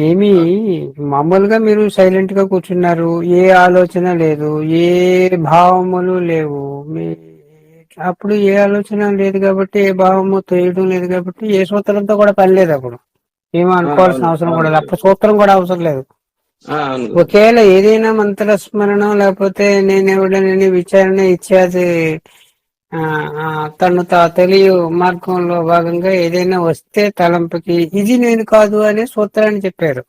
ఏమి మామూలుగా మీరు సైలెంట్గా కూర్చున్నారు. ఏ ఆలోచన లేదు. ఏ భావములు లేవు. మీ అప్పుడు ఏ ఆలోచన లేదు కాబట్టి ఏ భావము తోయడం లేదు కాబట్టి ఏ సూత్రంతో కూడా పని లేదు అప్పుడు. ఏమో అనుకోవాల్సిన అవసరం. కూడా లేదు. అప్పుడు సూత్రం కూడా అవసరం లేదు. ఒకవేళ ఏదైనా మంత్ర స్మరణం లేకపోతే నేనెవడనని విచారణ ఆ, తను తా తెలియ మార్గంలో భాగంగా ఏదైనా వస్తే తలంపుకి ఇది నేను కాదు అనే సూత్రాన్ని చెప్పారు.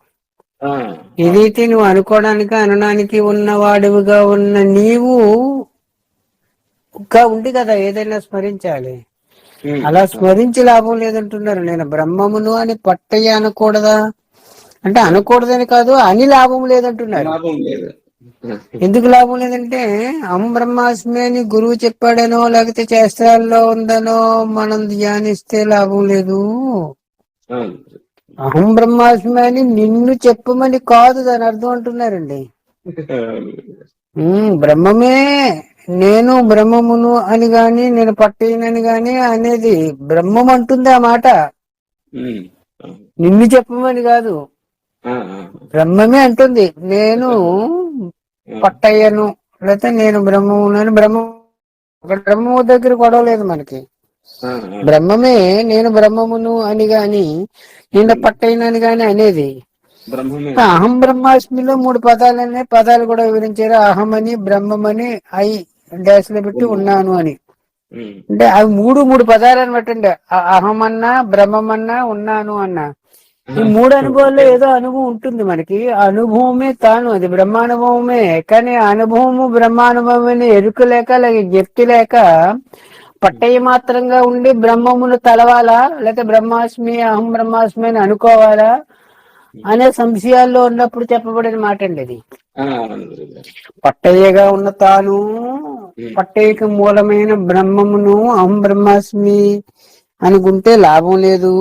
ఏదైతే నువ్వు అనుకోవడానికి అనడానికి ఉన్నవాడివిగా ఉన్న నీవు ఉంది కదా ఏదైనా స్మరించాలి. అలా స్మరించి లాభం లేదంటున్నారు. నేను బ్రహ్మమును అని పట్టయ్య అనకూడదా? అంటే అనకూడదని కాదు అని లాభం లేదంటున్నారు. లాభం లేదు. ఎందుకు లాభం లేదంటే అహం బ్రహ్మాస్మి అని గురువు చెప్పాడనో లేకపోతే శాస్త్రాల్లో ఉందనో మనం ధ్యానిస్తే లాభం లేదు. అహం బ్రహ్మాస్మి అని నిన్ను చెప్పమని కాదు దాని అర్థం అంటున్నారండి. బ్రహ్మమే నేను బ్రహ్మమును అని గాని నేను పట్టేయనని గాని అనేది బ్రహ్మం అంటుంది ఆ మాట. నిన్ను చెప్పమని కాదు. బ్రహ్మమే అంటుంది. నేను. పట్టయ్యను లేకపోతే నేను బ్రహ్మమును అని బ్రహ్మం ఒక బ్రహ్మము దగ్గర గొడవ లేదు మనకి. బ్రహ్మమే నేను బ్రహ్మమును అని గాని నేను పట్టయ్యనని గాని అనేది. అహం బ్రహ్మాస్మిలో మూడు పదాలు అనే పదాలు కూడా వివరించారు. అహం అని బ్రహ్మమని ఐ డాష్లో పెట్టి ఉన్నాను అని. అంటే అవి మూడు మూడు పదాలు అనమాట అండి. అహం అన్నా బ్రహ్మమన్నా ఉన్నాను అన్నా. ఈ మూడు అనుభవాల్లో ఏదో అనుభవం ఉంటుంది మనకి. ఆ అనుభవమే తాను అది బ్రహ్మానుభవమే. కానీ ఆ అనుభవము బ్రహ్మానుభవమే ఎరుక లేక లేక జ్ఞప్తి లేక పట్టయ్య మాత్రంగా ఉండి బ్రహ్మమును తలవాలా లేకపోతే బ్రహ్మాస్మి అహం బ్రహ్మాస్మి అని అనుకోవాలా అనే సంశయాల్లో ఉన్నప్పుడు చెప్పబడిన మాట అండి అది. పట్టయ్యగా ఉన్న తాను పట్టయ్యకు మూలమైన బ్రహ్మమును అహం బ్రహ్మాస్మి అనుకుంటే లాభం లేదు.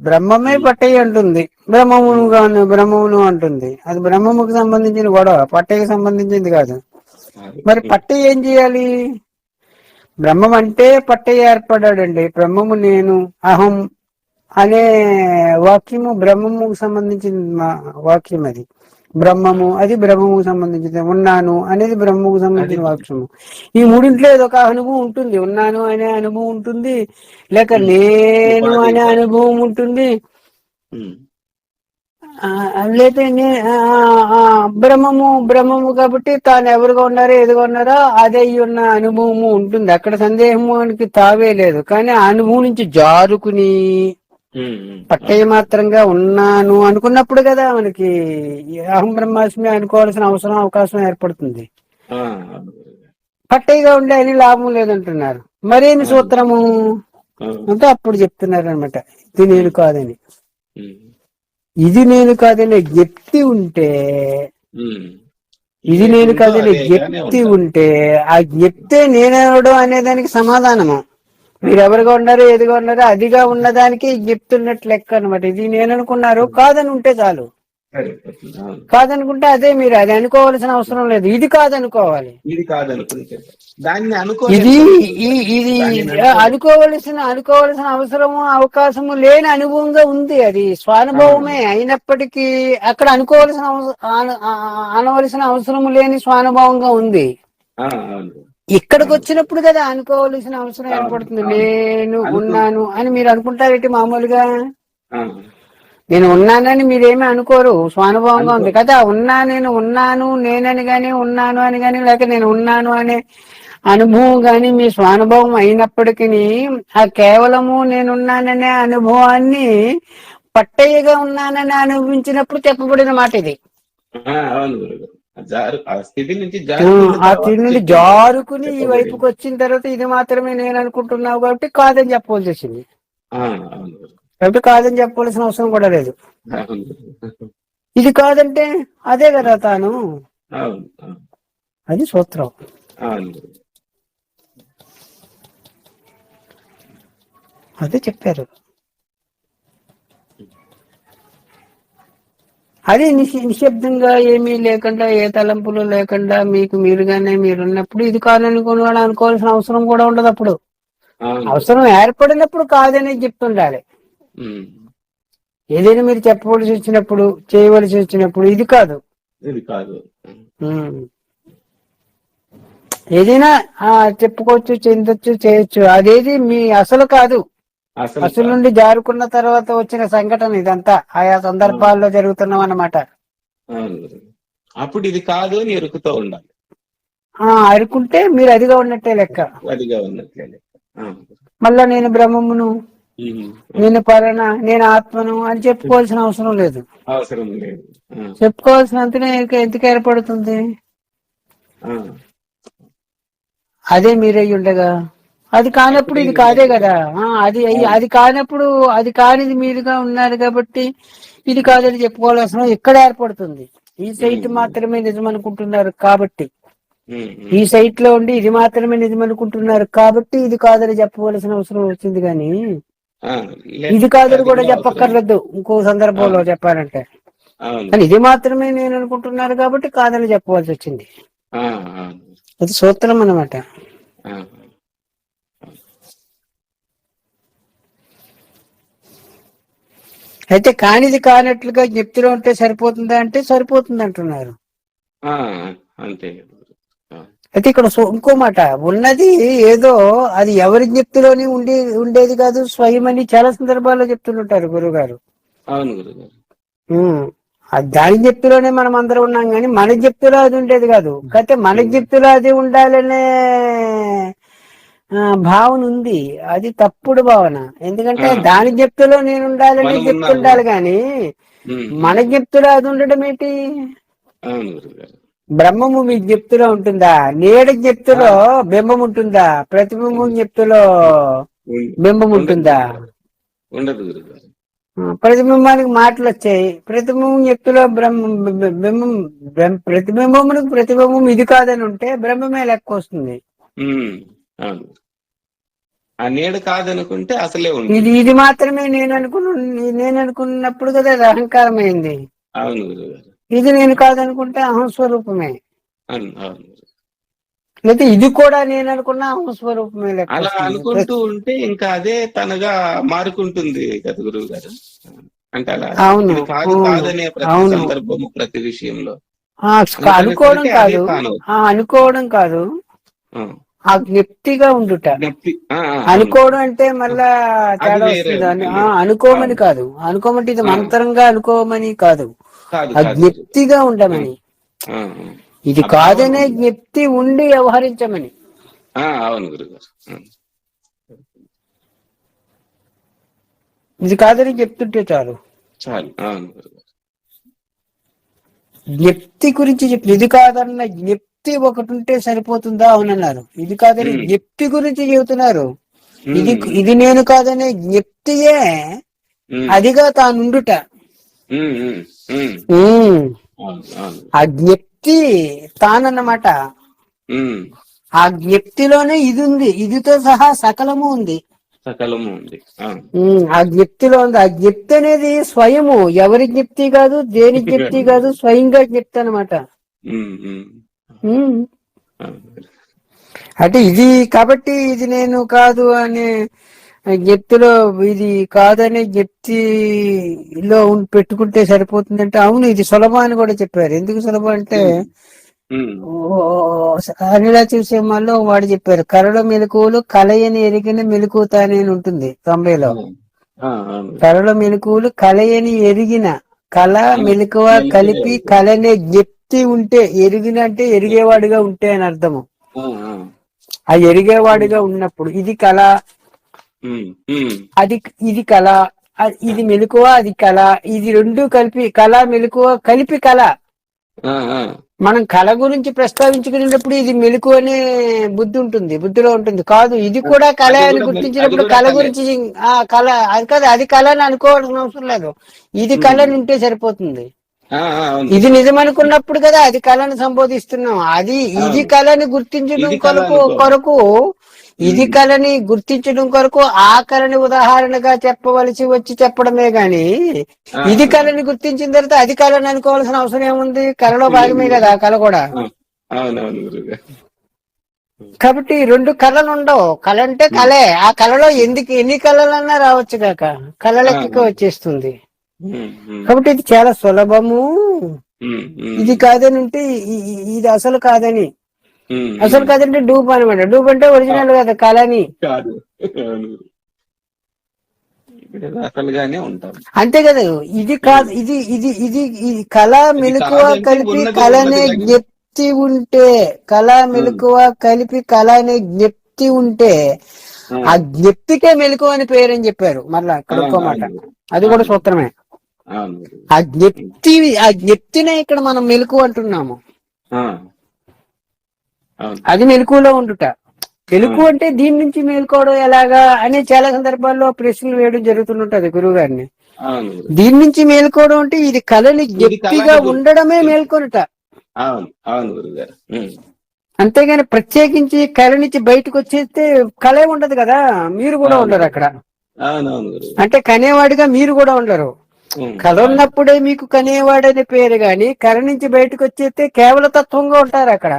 బ్రహ్మమే పట్టయ్య అంటుంది. బ్రహ్మమును బ్రహ్మమును అంటుంది. అది బ్రహ్మముకు సంబంధించిన గొడవ. పట్టయ్యకి సంబంధించింది కాదు. మరి పట్టయ్య ఏం చేయాలి? బ్రహ్మం అంటే పట్టయ్య ఏర్పడాడండి. బ్రహ్మము నేను అహం అనే వాక్యము బ్రహ్మముకు సంబంధించిన వాక్యం అది. బ్రహ్మము అది బ్రహ్మముకు సంబంధించింది ఉన్నాను అనేది బ్రహ్మముకు సంబంధించిన వాక్యము. ఈ మూడింట్లో ఏదో ఒక అనుభవం ఉంటుంది. ఉన్నాను అనే అనుభవం ఉంటుంది. లేక నేను అనే అనుభవం ఉంటుంది. ఆ, బ్రహ్మము బ్రహ్మము కాబట్టి తాను ఎవరుగా ఉన్నారో ఎదుగా ఉన్నారో అదే ఉన్న అనుభవము ఉంటుంది. అక్కడ సందేహమునికి తావే లేదు. కానీ ఆ అనుభవం నుంచి జారుకుని పట్టయ్య మాత్రంగా ఉన్నాను అనుకున్నప్పుడు కదా మనకి అహం బ్రహ్మాస్మి అనుకోవాల్సిన అవసరం అవకాశం ఏర్పడుతుంది. పట్టయ్యగా ఉండే అని లాభం లేదంటున్నారు. మరేమి సూత్రము. అంటే అప్పుడు చెప్తున్నారు అనమాట ఇది నేను కాదని. ఇది నేను కాదనే జ్ఞప్తి ఉంటే. ఇది నేను కాదనే జ్ఞప్తి ఉంటారు. ఉంటే. ఆ జ్ఞప్తే నేనవడం అనే దానికి సమాధానము. మీరు ఎవరుగా ఉన్నారో ఎదిగా ఉన్నారో అదిగా ఉన్నదానికి జ్ఞప్తి ఉన్నట్లు లెక్క అనమాట ఇది నేను అనుకున్నారు కాదని ఉంటే చాలు. కాదనుకుంటే అదే మీరు అది అనుకోవాల్సిన అవసరం లేదు. ఇది కాదనుకోవాలి. ఇది కాదనుకుంటే దాన్ని ఇది ఇది. అనుకోవలసిన అనుకోవలసిన అవసరము అవకాశము లేని అనుభవంగా ఉంది అది. స్వానుభవమే అయినప్పటికీ అక్కడ అనుకోవలసిన అనవలసిన అవసరము లేని స్వానుభవంగా ఉంది. ఇక్కడికి వచ్చినప్పుడు కదా అనుకోవలసిన అవసరం ఏర్పడుతుంది. నేను ఉన్నాను అని మీరు అనుకుంటారేంటి మామూలుగా? నేను ఉన్నానని మీరేమీ అనుకోరు. స్వానుభవంగా ఉంది. కదా. ఉన్నా నేను ఉన్నాను నేనని గాని ఉన్నాను అని గాని లేక నేను ఉన్నాను అనే అనుభవం గాని మీ స్వానుభవం అయినప్పటికీ ఆ కేవలము నేనున్నాననే అనుభవాన్ని పట్టయ్యగా ఉన్నానని అనుభవించినప్పుడు చెప్పబడిన మాట ఇది. ఆ, స్థితి నుంచి ఆ, నుండి. జారుకుని ఈ. వైపుకి వచ్చిన తర్వాత ఇది మాత్రమే నేను అనుకుంటున్నావు కాబట్టి కాదని చెప్పవలసి వచ్చింది. కాబట్టి కాదని చెప్పవలసిన అవసరం కూడా లేదు. ఇది కాదంటే అదే కదా తాను. అది సూత్రం. అదే చెప్పారు అది నిశ నిశ్శబ్దంగా ఏమీ లేకుండా ఏ తలంపులు లేకుండా మీకు మీరుగానే మీరున్నప్పుడు ఇది కాదనుకుని వాడు అనుకోవాల్సిన అవసరం కూడా ఉండదు అప్పుడు. అవసరం ఏర్పడినప్పుడు కాదని చెప్తుండాలి. ఏదైనా మీరు చెప్పవలసి వచ్చినప్పుడు చేయవలసి వచ్చినప్పుడు ఇది కాదు. ఇది కాదు. ఏదైనా ఆ, చెప్పుకోవచ్చు చెందొచ్చు చేయొచ్చు అదేది మీ అసలు కాదు. అసలు నుండి జారుకున్న తర్వాత వచ్చిన సంఘటన ఇదంతా. ఆయా సందర్భాల్లో జరుగుతున్నాం అన్నమాట. అప్పుడు ఇది కాదు అని ఎరుకుతూ ఉండాలి. అరుకుంటే మీరు అదిగా ఉన్నట్టే లెక్క. అదిగా ఉన్నట్లే లెక్క. మళ్ళా నేను బ్రహ్మమును. నేను పరణ నేను ఆత్మను అని చెప్పుకోవాల్సిన అవసరం లేదు. అవసరం లేదు. ఇక ఎందుకు ఏర్పడుతుంది. అదే మీరై ఉండగా. అది కానప్పుడు ఇది కాదే కదా. అది అది కానప్పుడు అది కానిది మీరుగా ఉన్నారు కాబట్టి ఇది కాదని చెప్పుకోవాల్సిన ఇక్కడ ఏర్పడుతుంది? ఈ సైట్ మాత్రమే నిజం అనుకుంటున్నారు కాబట్టి. ఈ సైట్లో ఉండి ఇది మాత్రమే నిజం అనుకుంటున్నారు కాబట్టి ఇది కాదని చెప్పవలసిన అవసరం వచ్చింది కానీ ఇది కాదని కూడా. చెప్పక్కర్లేదు ఇంకో సందర్భంలో చెప్పాలంటే. కానీ ఇది మాత్రమే నేను అనుకుంటున్నారు కాబట్టి కాదని చెప్పవలసి వచ్చింది. అది సూత్రం అన్నమాట. అయితే కానిది కానట్లుగా జ్ఞప్తిలో ఉంటే సరిపోతుందా అంటే సరిపోతుంది అంటున్నారు అంతే. అయితే ఇక్కడ ఇంకో మాట ఉన్నది ఏదో అది ఎవరి జ్ఞప్తిలోని ఉండి ఉండేది కాదు స్వయం అని చాలా సందర్భాల్లో చెప్తుంటారు అవును గురుగారు. దాని జ్ఞప్తిలోనే మనం అందరం ఉన్నాం కానీ మన జ్ఞప్తిలో అది ఉండేది కాదు. కాకపోతే మన జ్ఞప్తిలో అది ఉండాలనే భావన ఉంది అది తప్పుడు భావన. ఎందుకంటే. దాని జ్ఞప్తిలో నేను ఉండాలని. ఉండాలి కానీ మన జ్ఞప్తిలో అది ఉండడం ఏంటి? బ్రహ్మము మీ జ్ఞప్తిలో ఉంటుందా? నీడ జ్ఞప్తిలో బింబం ఉంటుందా ప్రతిబింబం జ్ఞప్తిలో ఉం- బింబం ఉంటుందా ఉండదు ప్రతిబింబానికి మాటలు వచ్చాయి ప్రతిబింబం జ్ఞప్తిలో బ్రహ్మ బింబం ప్రతిబింబమునికి ప్రతిబింబం ఇది కాదని ఉంటే బ్రహ్మమే లెక్క వస్తుంది అవును. ఆ నీడ కాదనుకుంటే అసలే ఉంది ఇది ఇది మాత్రమే నేను అనుకున్న నేను అనుకున్నప్పుడు కదా అది అహంకారం అయింది అవును గురుగారు ఇది నేను కాదనుకుంటే అహం స్వరూపమే అవును అవును. లేకపోతే ఇది కూడా నేను అనుకున్న అహం స్వరూపమే లెక్క అలా వస్తుంది. అనుకుంటూ ఉంటే ఇంకా అదే తనగా మారుకుంటుంది కదా గురువు గారు. అంటే అలా అవును, ఇది కాదు అవును, కాదనే ప్రతి అవును. సందర్భము ప్రతి విషయంలో. ఆ, అనుకోవడం అదే కాదు. తాను. ఆ అనుకోవడం కాదు. ఆ, ఆ జ్ఞప్తిగా ఉండుట. అనుకోవడం అంటే మళ్ళా తేడా వస్తుంది. అనుకోమని. కాదు. అనుకోమంటే ఇది. మంత్రంగా అనుకోమని కాదు. ఆ జ్ఞప్తిగా ఉండమని. ఇది కాదనే. జ్ఞప్తి ఉండి వ్యవహరించమని. అవును గురుగారు. ఇది కాదని చెప్తుంటే చాలు. చాలు. అవును జ్ఞప్తి గురించి చెప్పి ఇది కాదన్న జ్ఞప్తి ఒకటి ఉంటే సరిపోతుందా అవునన్నారు ఇది కాదని. జ్ఞప్తి గురించి చెబుతున్నారు. ఇది ఇది నేను కాదనే జ్ఞప్తియే అదిగా తానుండుట. ఆ జ్ఞప్తి తానన్నమాట. ఆ జ్ఞప్తిలోనే ఇది ఉంది ఇదితో సహా సకలము ఉంది. సకలము ఉంది. ఆ జ్ఞప్తిలో ఉంది. ఆ జ్ఞప్తి అనేది స్వయము. ఎవరి జ్ఞప్తి కాదు దేని జ్ఞప్తి కాదు స్వయంగా జ్ఞప్తి అనమాట అంటే ఇది కాబట్టి ఇది నేను కాదు అనే జ్ఞప్తిలో ఇది కాదనే జ్ఞప్తిలో పెట్టుకుంటే సరిపోతుందంటే అవును ఇది సులభం అని కూడా చెప్పారు. ఎందుకు సులభం అంటే అనిలా చూసేమాల్లో వాడు చెప్పారు కరలో మెలకువలు కలయని ఎరిగిన మెలకుతానే అని ఉంటుంది తొంభైలో. కరలో మెలకువలు కలయని ఎరిగిన కళ మెలకువ కలిపి కలనే జ్ఞప్తి ఉంటే ఎరిగిన అంటే ఎరిగేవాడిగా ఉంటే అని అర్థము. ఆ, ఎరిగేవాడిగా ఉన్నప్పుడు ఇది కళ. అది ఇది కళ. ఇది మెలకువ అది కళ. ఇది రెండు కలిపి కళ మెలకువ కలిపి కళ. మనం కళ గురించి ప్రస్తావించుకునేటప్పుడు ఇది మెలకు అనే బుద్ధి ఉంటుంది బుద్ధిలో ఉంటుంది. కాదు ఇది కూడా కళ అని గుర్తించినప్పుడు కళ. గురించి ఆ కళ. అది కాదు అది కళ అని అనుకోవాల్సిన అవసరం లేదు. ఇది కళ అని ఉంటే సరిపోతుంది. ఇది నిజం అనుకున్నప్పుడు కదా అది కళను సంబోధిస్తున్నాం. అది ఇది. కళని గుర్తించడం కొరకు. కొరకు. ఇది కళని గుర్తించడం కొరకు ఆ కళని ఉదాహరణగా చెప్పవలసి వచ్చి చెప్పడమే గాని ఇది. కళని గుర్తించిన తర్వాత అది కళని అనుకోవాల్సిన అవసరం ఏముంది? కళలో భాగమే కదా ఆ కళ కూడా. కాబట్టి రెండు కళలు ఉండవు. కళ అంటే కళే. ఆ కళలో ఎందుకు ఎన్ని కళలన్నా రావచ్చు కాక. కళ లెక్కకే వచ్చేస్తుంది. కాబట్టి ఇది చాలా సులభము. ఇది కాదని ఇ- ఇది అసలు కాదని. అసలు కాదంటే డూప్ అనమాట డూప్ అంటే ఒరిజినల్ కదా కళని అంతే కదా ఇది కాదు ఇది ఇది ఇది ఇది కళ మెలకువ కలిపి కళనే. జ్ఞప్తి ఉంటే కళ మెలకువ కలిపి కళ అనే జ్ఞప్తి ఉంటే ఆ, జ్ఞప్తికే మెలకువ అని పేరని చెప్పారు. మళ్ళా ఇక్కడ ఒక్క మాట అవును. అది కూడా సూత్రమే. ఆ జ్ఞప్తి ఆ జ్ఞప్తినే ఇక్కడ మనం మెలకు అంటున్నాము. అది మెలకువలో ఉండుట. మెలకు అంటే దీని నుంచి మేల్కోవడం ఎలాగా అని చాలా సందర్భాల్లో ప్రశ్నలు వేయడం జరుగుతుంటది గురువు గారిని దీని నుంచి మేల్కోవడం అంటే ఇది కళని జ్ఞప్తిగా ఉండడమే మేల్కొనుట. అంతేగాని ప్రత్యేకించి కళ నుంచి బయటకు వచ్చేస్తే కళే ఉండదు కదా. మీరు కూడా. ఉండరు అక్కడ. అంటే కనేవాడిగా మీరు కూడా ఉండరు. కళ ఉన్నప్పుడే మీకు కనేవాడనే పేరు గాని కళ నుంచి బయటకు వచ్చేస్తే కేవల తత్వంగా ఉంటారు అక్కడ.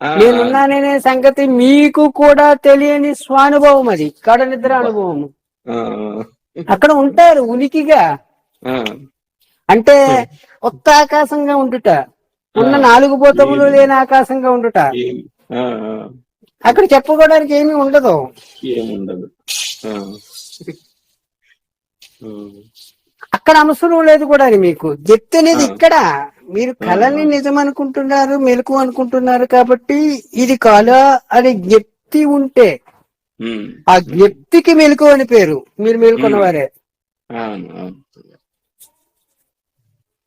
నేనున్నాననే సంగతి మీకు కూడా తెలియని స్వానుభవం అది కడ నిద్ర అనుభవం. అక్కడ ఉంటారు ఉనికిగా. అంటే ఒక్క ఆకాశంగా ఉండుట ఉన్న నాలుగు భూతములు లేని ఆకాశంగా ఉండుట. అక్కడ చెప్పుకోవడానికి ఏమీ ఉండదు. ఏముండదు అక్కడ అవసరం లేదు కూడా అని మీకు. జప్తి అనేది ఆ. ఇక్కడ. మీరు కళని నిజం అనుకుంటున్నారు మెలకు అనుకుంటున్నారు కాబట్టి ఇది కళ అని జ్ఞప్తి ఉంటే ఆ జ్ఞప్తికి మెలకు అని పేరు. మీరు మేల్కొన్నవారే.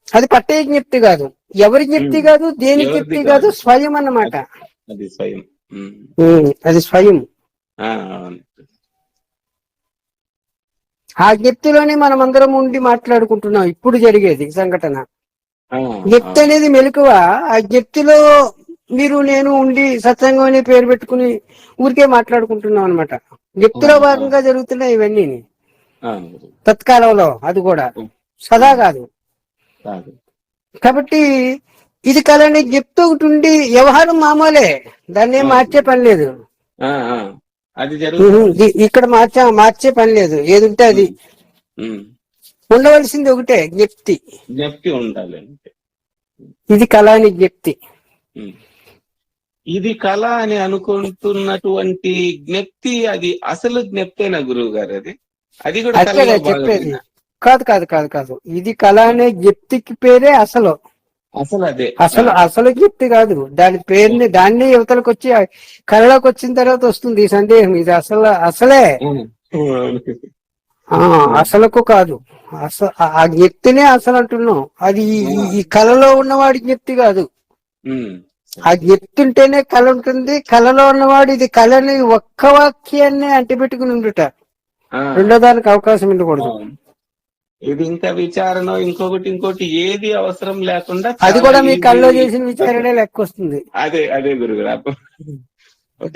అది పట్టే జ్ఞప్తి కాదు. ఎవరి జ్ఞప్తి కాదు దేని జ్ఞప్తి కాదు. స్వయం అన్నమాట. అది స్వయం. అది స్వయం. ఆ, జ్ఞప్తిలోనే మనం అందరం ఉండి మాట్లాడుకుంటున్నాం ఇప్పుడు జరిగేది సంఘటన. జ్ఞప్తి అనేది మెలకువ. ఆ జ్ఞప్తిలో మీరు నేను ఉండి సత్సంగం అనే పేరు పెట్టుకుని ఊరికే మాట్లాడుకుంటున్నాం అనమాట జ్ఞప్తిలో. భాగంగా జరుగుతున్నాయి ఇవన్నీ. తత్కాలంలో అది కూడా. సదా కాదు. కాబట్టి ఇది కలని జ్ఞప్తి ఒకటి ఉండి వ్యవహారం మామూలే. దాన్ని ఏం మార్చే పని లేదు. అది జరుగుతుంది. ఇక్కడ మార్చా మార్చే పని లేదు. ఏది ఉంటే అది ఉండవలసింది ఒకటే జ్ఞప్తి. జ్ఞప్తి ఉండాలి ఇది కళాని జ్ఞప్తి. ఉమ్. ఇది కళ అని అనుకుంటున్నటువంటి జ్ఞప్తి అది అసలు జ్ఞప్తేనా గురువు గారు అది. అది కూడా చెప్పేది? కాదు కాదు కాదు కాదు. ఇది కళ అనే జ్ఞప్తికి పేరే అసలు. అసలు అదే అసలు అసలు జ్ఞప్తి కాదు. దాని పేరుని దాన్ని యువతలకు వచ్చి కళలోకి వచ్చిన తర్వాత వస్తుంది ఈ సందేహం. ఇది అసలు అసలే. అసలుకు కాదు. అసలు ఆ జ్ఞప్తినే అసలు అంటున్నాం. అది ఈ- కళలో ఉన్నవాడి జ్ఞప్తి కాదు. ఆ జ్ఞప్తి ఉంటేనే కళ ఉంటుంది. కళలో ఉన్నవాడు ఇది కళని ఒక్క వాక్యాన్ని అంటిపెట్టుకుని ఉండుట. రెండో దానికి అవకాశం ఉండకూడదు. ఇది ఇంకా విచారణ ఇంకొకటి ఇంకోటి ఏది అవసరం లేకుండా అది కూడా మీ కళ్ళలో చేసిన విచారణే లెక్క వస్తుంది అదే అదే గురుగారు.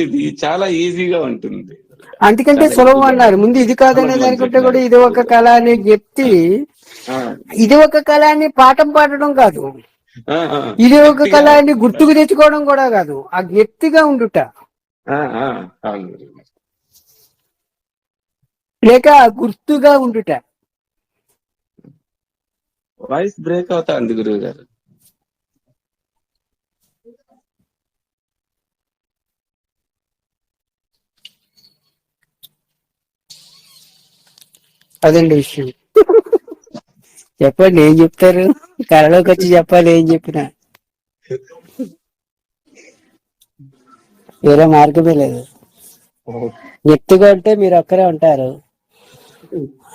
ఇది చాలా ఈజీగా ఉంటుంది. అందుకంటే సులభం అన్నారు. ముందు ఇది కాదనే దానికంటే. కూడా ఇది ఒక కళ అని చెప్తి ఆ, ఇది ఒక కళ అని పాఠం పాడడం కాదు. ఇది ఒక గట్టిగా- కళ అని గుర్తుకు తెచ్చుకోవడం కూడా కాదు. ఆ జ్ఞప్తిగా ఉండుట. లేక గుర్తుగా ఉండుట. వాయిస్ బ్రేక్ అవుతా ఉంది గురువు గారు అదండి విషయం. చెప్పండి ఏం చెప్తారు? కళలోకి వచ్చి చెప్పాలి ఏం చెప్పినా. వేరే మార్గమే లేదు. జ్ఞప్తిగా ఉంటే మీరు ఒక్కరే ఉంటారు.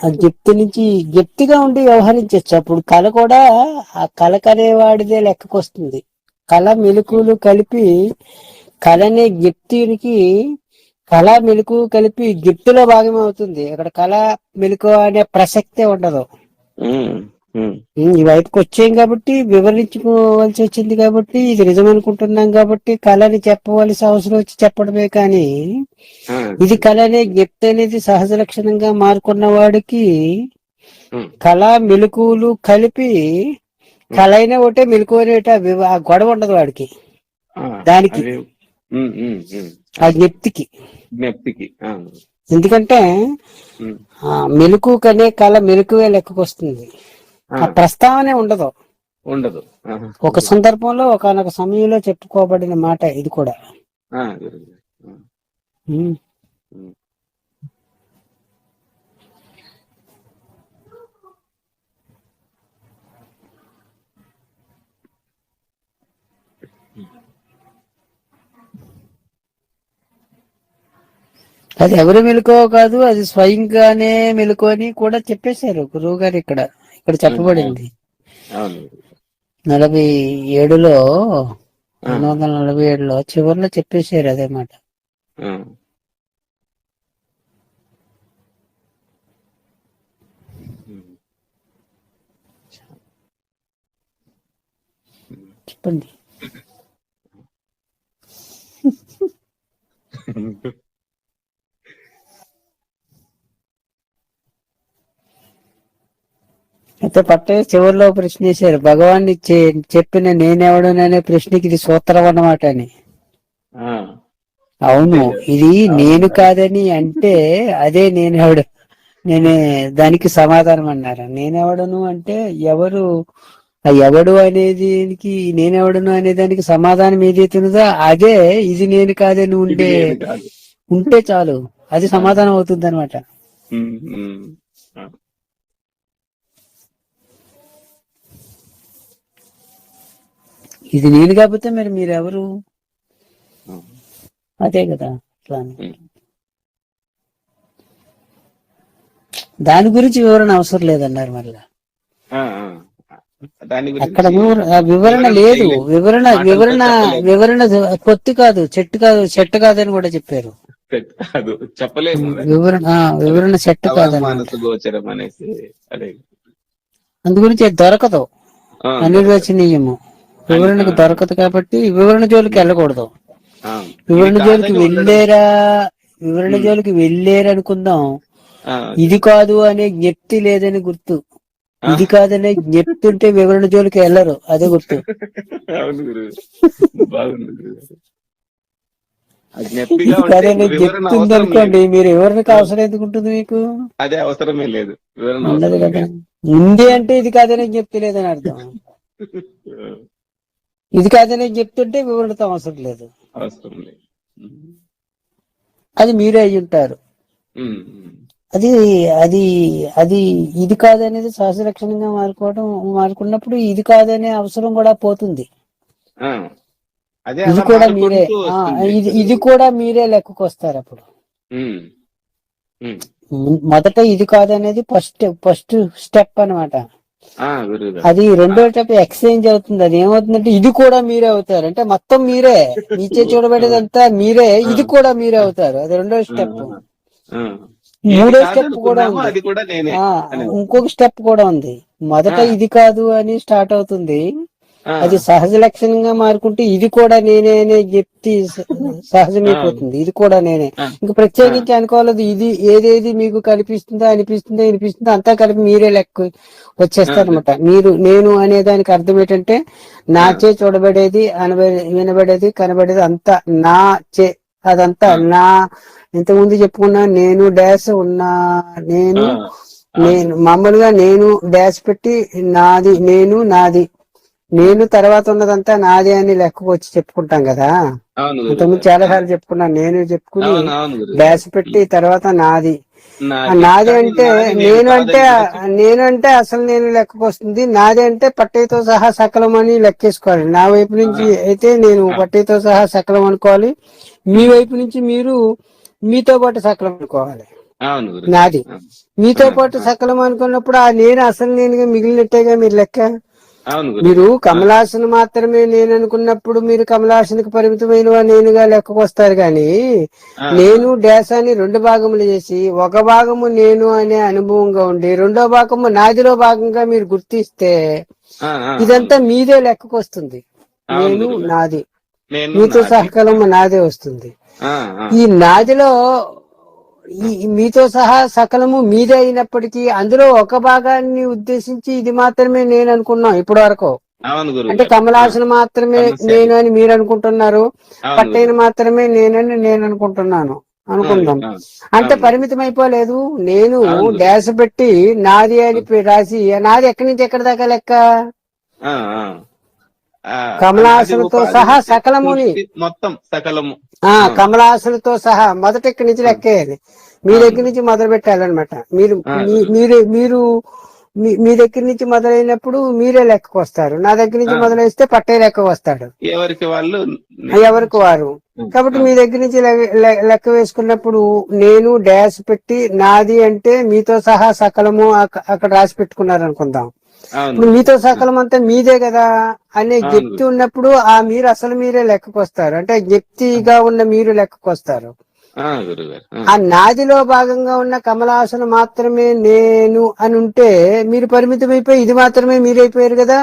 ఆ జ్ఞప్తి నుంచి జ్ఞప్తిగా ఉండి వ్యవహరించచ్చు అప్పుడు కళ కూడా ఆ కళ కనేవాడిదే లెక్కకు వస్తుంది కళ మెలకులు కలిపి కళనే జ్ఞప్తికి కళ మెలకు కలిపి జ్ఞప్తిలో భాగం అవుతుంది అక్కడ కళ మెలకు అనే ప్రసక్తే ఉండదు. ఈ వైపుకి వచ్చాం కాబట్టి వివరించుకోవాల్సి వచ్చింది కాబట్టి ఇది నిజం అనుకుంటున్నాం కాబట్టి కళని చెప్పవలసి అవసరం వచ్చి చెప్పడమే కానీ ఆ, ఇది కళ అనే జ్ఞప్తి అనేది సహజ లక్షణంగా మారుకున్న వాడికి ఉమ్, కళ మెలకువలు కలిపి కళ అయినా ఒకటే మెలకు అనేట వివ- ఆ గొడవ ఉండదు వాడికి. ఆ, దానికి. ఆ జ్ఞప్తికి. జ్ఞప్తికి ఆ, ఎందుకంటే మెలకు కనే కళ మెలకువే లెక్కకు వస్తుంది ఆ, ప్రస్తావనే ఉండదు. ఉండదు. ఒక సందర్భంలో ఒకనొక సమయంలో చెప్పుకోబడిన మాట ఇది కూడా. అది ఎవరు మెలుకో కాదు అది స్వయంగానే మెలుకో అని కూడా చెప్పేశారు గురువు గారు ఇక్కడ. ఇక్కడ చెప్పబడింది. నలభై ఏడులో రెండు వందల నలభై ఏడులో చివరిలో చెప్పేశారు అదే మాట. చెప్పండి. అయితే పట్టే చివరిలో ప్రశ్న వేశారు. భగవాన్ చెప్పిన నేనెవడననే ప్రశ్నకి ఇది సూత్రం అన్నమాట అని. అవును. ఇది నేను కాదని అంటే అదే నేనెవడు నేనే దానికి సమాధానం అన్నారు. నేనెవడను అంటే ఎవరు ఆ ఎవడు అనేది నేనెవడను అనే దానికి సమాధానం ఏదైతే అదే ఇది నేను కాదని ఉండే కాదు. ఉంటే చాలు. అది సమాధానం అవుతుంది అనమాట ఇది నేను కాకపోతే మరి మీరెవరు. అదే కదా అట్లా. దాని గురించి వివరణ అవసరం లేదన్నారు మళ్ళీ. అక్కడ వివరణ లేదు. వివరణ వివరణ. వివరణ పొత్తి కాదు చెట్టు కాదు చెట్టు కాదని కూడా చెప్పారు. కాదు వివరణ వివరణ చెట్టు అనేసి అదే. గురించి దొరకదు. అనిర్వచనీయము. వివరణకు దొరకదు కాబట్టి వివరణ జోలికి వెళ్ళకూడదు. వివరణ జోలికి. వెళ్ళేరా? వివరణ జోలికి వెళ్ళేరు అనుకుందాం. ఆ, ఇది కాదు అనే జ్ఞప్తి లేదని గుర్తు. ఇది కాదనే జ్ఞప్తి ఉంటే వివరణ జోలికి వెళ్ళరు. అదే గుర్తు. ఉంది అవసరం అనుకోండి. మీరు వివరణకు అవసరం ఎందుకు ఉంటుంది మీకు? అదే అవసరమే లేదు. ఉండదు అవసరం కదా. లేదు. ఉంది అంటే ఇది కాదనే జ్ఞప్తి లేదని అర్థం. ఇది కాదనే చెప్తుంటే వివరణతో అవసరం లేదు. అవసరం లేదు. అది మీరే అయి ఉంటారు. అది అది అది ఇది కాదనేది సహజ లక్షణంగా మారుకోవడం మారుకున్నప్పుడు ఇది కాదనే అవసరం కూడా పోతుంది. ఇది కూడా మీరే. ఇది కూడా మీరే లెక్కకు వస్తారు అప్పుడు. మొదట ఇది కాదనేది ఫస్ట్ ఫస్ట్ స్టెప్ గారు. అది రెండో స్టెప్ ఎక్స్చేంజ్ అవుతుంది. అది ఏమవుతుందంటే ఇది కూడా మీరే అవుతారు. అంటే మొత్తం మీరే. నీచే చూడబడేదంతా మీరే. ఇది కూడా మీరే అవుతారు. అది రెండో స్టెప్. మూడో స్టెప్ కూడా ఉంది. ఇంకొక స్టెప్ కూడా ఉంది. మొదట. ఇది కాదు అని స్టార్ట్ అవుతుంది. అది సహజ లక్షణంగా మారుకుంటే ఇది కూడా నేనే అనే చెప్తి సహజమైపోతుంది. ఇది కూడా నేనే. ఇంక ప్రత్యేకించి అనుకోలేదు. ఇది ఏదేది మీకు కనిపిస్తుందో అనిపిస్తుందో అనిపిస్తుందో అంతా కలిపి మీరే లెక్క వచ్చేస్తారు అనమాట మీరు నేను అనే దానికి అర్థం ఏంటంటే నాచే చూడబడేది అనబడే వినబడేది కనబడేది అంతా నా చే అదంతా. నా ఇంతకుముందు చెప్పుకున్నా నేను డాష్ ఉన్నా నేను నేను మామూలుగా నేను డాష్ పెట్టి నాది నేను నాది నేను తర్వాత ఉన్నదంతా నాది అని లెక్కకు వచ్చి చెప్పుకుంటాం కదా ఇంతకుముందు. చాలా సార్లు చెప్పుకున్నాను నేను చెప్పుకుని. డాష్ పెట్టి తర్వాత నాది నాది. అంటే నేను నేను అంటే. నేను అంటే అసలు నేను లెక్కకు వస్తుంది నాది అంటే పట్టేతో సహా సకలం అని లెక్కేసుకోవాలి నా వైపు నుంచి అయితే నేను పట్టేతో సహా సకలం అనుకోవాలి మీ వైపు నుంచి మీరు మీతో పాటు సకలం అనుకోవాలి. నాది మీతో పాటు సకలం అనుకున్నప్పుడు ఆ నేను అసలు నేనుగా మిగిలినట్టేగా మీరు లెక్క మీరు కమలాసను మాత్రమే నేను అనుకున్నప్పుడు మీరు కమలాసనకు పరిమితమైన నేనుగా లెక్కకు వస్తారు కానీ నేను అని రెండు భాగములు చేసి ఒక భాగము నేను అనే అనుభవంగా ఉండి రెండో భాగము నాదిలో భాగంగా మీరు గుర్తిస్తే ఇదంతా మీదే లెక్కకు వస్తుంది. అవును నేను. నాది. మీతో. సహకాలము నాదే వస్తుంది. ఈ నాదిలో మీతో సహా సకలము మీదే అయినప్పటికీ అందులో ఒక భాగాన్ని ఉద్దేశించి ఇది మాత్రమే నేను అనుకున్నాం ఇప్పటి వరకు అంటే. కమలాసన మాత్రమే నేను అని మీరు అనుకుంటున్నారు పట్టైన మాత్రమే నేనని నేను అనుకుంటున్నాను అనుకుందాం. అంటే. పరిమితం అయిపోలేదు నేను. డాష్ పెట్టి నాది అని రాసి నాది ఎక్కడి నుంచి ఎక్కడి దాకా లెక్క? కమలాసులతో సహా సకలముని. మొత్తం సకలము. ఆ. కమలాసులతో సహా మొదట ఇక్కడి నుంచి లెక్కేయాలి. మీ. దగ్గర నుంచి మొదలు పెట్టాలన్నమాట. మీరు మీరు మీరు మీ- దగ్గర నుంచి మొదలైనప్పుడు మీరే లెక్కకు వస్తారు. నా దగ్గర నుంచి. మొదలైస్తే పట్టే లెక్క వస్తాడు. ఎవరికి వాళ్ళు ఎవరికి వారు. కాబట్టి మీ దగ్గర నుంచి లెక్క వేసుకున్నప్పుడు నేను డాష్ పెట్టి నాది అంటే మీతో సహా సకలము అక్క- అక్కడ రాసి పెట్టుకున్నారు అనుకుందాం ఇప్పుడు మీతో సకలం అంతా మీదే కదా అనే. జ్ఞప్తి ఉన్నప్పుడు ఆ మీరు అసలు మీరే లెక్కకు వస్తారు అంటే జ్ఞప్తిగా ఉన్న మీరు లెక్కకు వస్తారు ఆ, నాదిలో భాగంగా ఉన్న కమలాసన మాత్రమే నేను అని ఉంటే మీరు పరిమితమైపోయి ఇది మాత్రమే మీరైపోయారు కదా?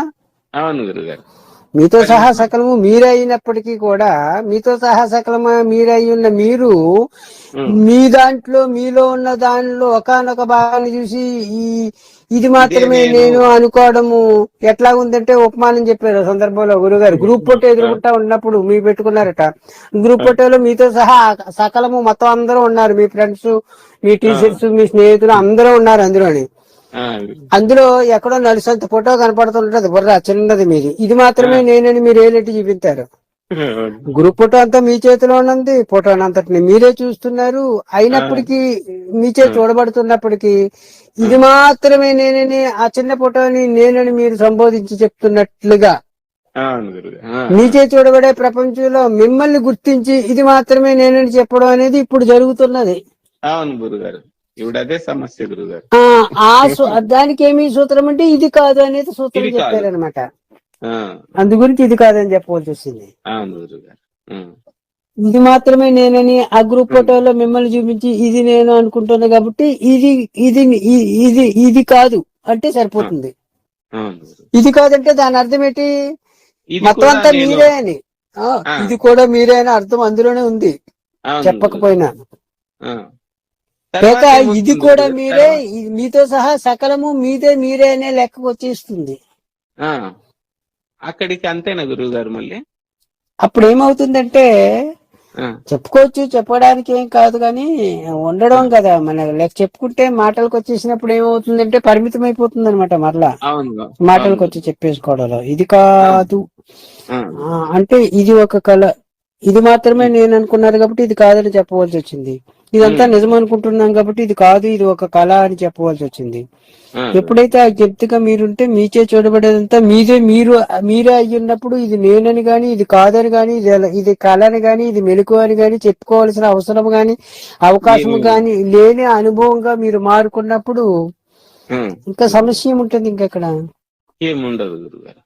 అవును గురుగారు. మీతో సహా సకలము మీరే అయినప్పటికీ కూడా మీతో సహా సకలము మీరే ఉన్న మీరు. మీ దాంట్లో మీలో ఉన్న దానిలో ఒకనొక భాగాన్ని చూసి ఈ ఇది మాత్రమే నేను. అనుకోవడము ఎట్లా ఉందంటే ఉపమానం చెప్పారు సందర్భంలో గురుగారు. గ్రూప్ ఫోటో ఎదురుకుంటా ఉన్నప్పుడు మీ పెట్టుకున్నారట. గ్రూప్ ఫోటోలో మీతో సహా సకలము మొత్తం అందరూ ఉన్నారు. మీ ఫ్రెండ్స్ మీ టీచర్స్ మీ స్నేహితులు అందరూ ఉన్నారు అందులోని అందులో ఎక్కడో నలుసంత ఫోటో కనపడుతుంటది బుర్ర చిన్నది మీది. ఇది మాత్రమే నేనని మీరు ఏలెట్టి చూపించారు? గ్రూప్ ఫోటో అంతా మీ చేతిలో ఉన్నది ఫోటో అంతటిని మీరే చూస్తున్నారు. అయినప్పటికీ మీచే చూడబడుతున్నప్పటికీ ఇది మాత్రమే నేనని ఆ చిన్న ఫోటోని నేనని మీరు సంబోధించి చెప్తున్నట్లుగా మీచే చూడబడే ప్రపంచంలో మిమ్మల్ని గుర్తించి ఇది మాత్రమే నేనని చెప్పడం అనేది ఇప్పుడు జరుగుతున్నది. అవును గురుగారు. ఇప్పుడు అదే సమస్య గురుగారు. ఆ ఆ సు- దానికి ఏమి సూత్రం అంటే ఇది కాదు అనేది సూత్రం. చెప్పారనమాట అందు గురించి ఇది కాదని చెప్పవలసి వచ్చింది. ఇది మాత్రమే నేనని ఆ గ్రూప్ ఫోటోలో మిమ్మల్ని చూపించి ఇది నేను అనుకుంటున్నా కాబట్టి ఇది ఇది ఇది ఇది కాదు అంటే సరిపోతుంది. ఇది కాదంటే దాని అర్థం ఏంటి మొత్తం అంతా మీరే అని. ఇది కూడా మీరే అని అర్థం అందులోనే ఉంది చెప్పకపోయినా. లేక ఇది కూడా? మీరే మీతో సహా సకలము మీదే మీరే అనే లెక్కకు వచ్చేస్తుంది. అక్కడికి అంతేనా గురువు గారు మళ్ళీ? అప్పుడు ఏమవుతుందంటే చెప్పుకోవచ్చు చెప్పడానికి ఏం కాదు కానీ ఉండడం కదా మన లెక్క చెప్పుకుంటే మాటలకు వచ్చేసినప్పుడు ఏమవుతుందంటే పరిమితం అయిపోతుంది అనమాట మరలా మాటలకు వచ్చి చెప్పేసుకోవడంలో. ఇది కాదు. అంటే ఇది ఒక కళ. ఇది మాత్రమే నేను అనుకున్నారు కాబట్టి ఇది కాదని చెప్పవలసి వచ్చింది. ఇదంతా నిజం అనుకుంటున్నాం కాబట్టి ఇది కాదు ఇది ఒక కళ అని చెప్పవలసి వచ్చింది ఎప్పుడైతే ఆ జప్తిగా మీరుంటే మీచే చూడబడేదంతా మీదే మీరు మీరే అయ్యి ఉన్నప్పుడు ఇది నేనని గాని ఇది కాదని గాని ఇది ఇది కళని గాని ఇది మెలకు అని గాని చెప్పుకోవాల్సిన అవసరం గాని అవకాశం గాని లేని అనుభవంగా మీరు మారుకున్నప్పుడు. ఇంకా సమస్య ఉంటుంది ఇంకెక్కడ? ఏముండదు గురుగారు.